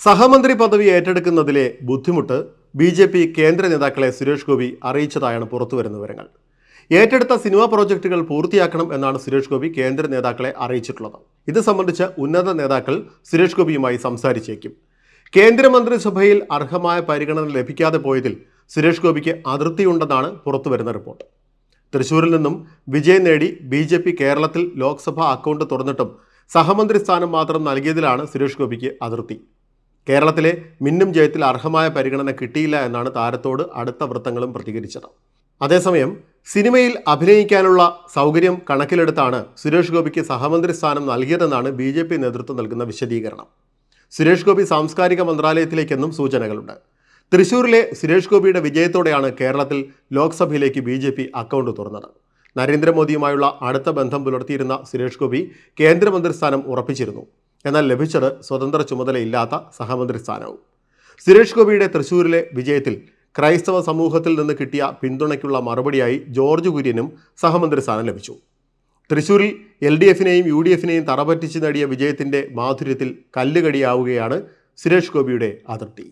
സഹമന്ത്രി പദവി ഏറ്റെടുക്കുന്നതിലെ ബുദ്ധിമുട്ട് ബി ജെ പി കേന്ദ്ര നേതാക്കളെ സുരേഷ് ഗോപി അറിയിച്ചതായാണ് പുറത്തുവരുന്ന വിവരങ്ങൾ. ഏറ്റെടുത്ത സിനിമാ പ്രോജക്റ്റുകൾ പൂർത്തിയാക്കണം എന്നാണ് സുരേഷ് ഗോപി കേന്ദ്ര നേതാക്കളെ അറിയിച്ചിട്ടുള്ളത്. ഇത് സംബന്ധിച്ച് ഉന്നത നേതാക്കൾ സുരേഷ് ഗോപിയുമായി സംസാരിച്ചേക്കും. കേന്ദ്രമന്ത്രിസഭയിൽ അർഹമായ പരിഗണന ലഭിക്കാതെ പോയതിൽ സുരേഷ് ഗോപിക്ക് അതൃപ്തിയുണ്ടെന്നാണ് പുറത്തുവരുന്ന റിപ്പോർട്ട്. തൃശൂരിൽ നിന്നും വിജയം നേടി ബി ജെ പി കേരളത്തിൽ ലോക്സഭാ അക്കൗണ്ട് തുറന്നിട്ടും സഹമന്ത്രി സ്ഥാനം മാത്രം നൽകിയതിലാണ് സുരേഷ് ഗോപിക്ക് അതിർത്തി കേരളത്തിലെ മിന്നും ജയത്തിൽ അർഹമായ പരിഗണന കിട്ടിയില്ല എന്നാണ് താരത്തോട് അടുത്ത വൃത്തങ്ങളും പ്രതികരിച്ചത്. അതേസമയം സിനിമയിൽ അഭിനയിക്കാനുള്ള സൗകര്യം കണക്കിലെടുത്താണ് സുരേഷ് ഗോപിക്ക് സഹമന്ത്രി സ്ഥാനം നൽകിയതെന്നാണ് ബി ജെ പി നേതൃത്വം നൽകുന്ന വിശദീകരണം. സുരേഷ് ഗോപി സാംസ്കാരിക മന്ത്രാലയത്തിലേക്കെന്നും സൂചനകളുണ്ട്. തൃശൂരിലെ സുരേഷ് ഗോപിയുടെ വിജയത്തോടെയാണ് കേരളത്തിൽ ലോക്സഭയിലേക്ക് ബി ജെ പി അക്കൗണ്ട് തുറന്നത്. നരേന്ദ്രമോദിയുമായുള്ള അടുത്ത ബന്ധം പുലർത്തിയിരുന്ന സുരേഷ് ഗോപി കേന്ദ്രമന്ത്രി സ്ഥാനം ഉറപ്പിച്ചിരുന്നു. എന്നാൽ ലഭിച്ചത് സ്വതന്ത്ര ചുമതലയില്ലാത്ത സഹമന്ത്രി സ്ഥാനവും. സുരേഷ് ഗോപിയുടെ തൃശൂരിലെ വിജയത്തിൽ ക്രൈസ്തവ സമൂഹത്തിൽ നിന്ന് കിട്ടിയ പിന്തുണയ്ക്കുള്ള മറുപടിയായി ജോർജ് കുര്യനും സഹമന്ത്രി സ്ഥാനം ലഭിച്ചു. തൃശൂരിൽ എൽ ഡി എഫിനെയും യു ഡി എഫിനെയും തറപറ്റിച്ച് നേടിയ വിജയത്തിന്റെ മാധുര്യത്തിൽ കല്ലുകടിയാവുകയാണ് സുരേഷ് ഗോപിയുടെ അതിർത്തി.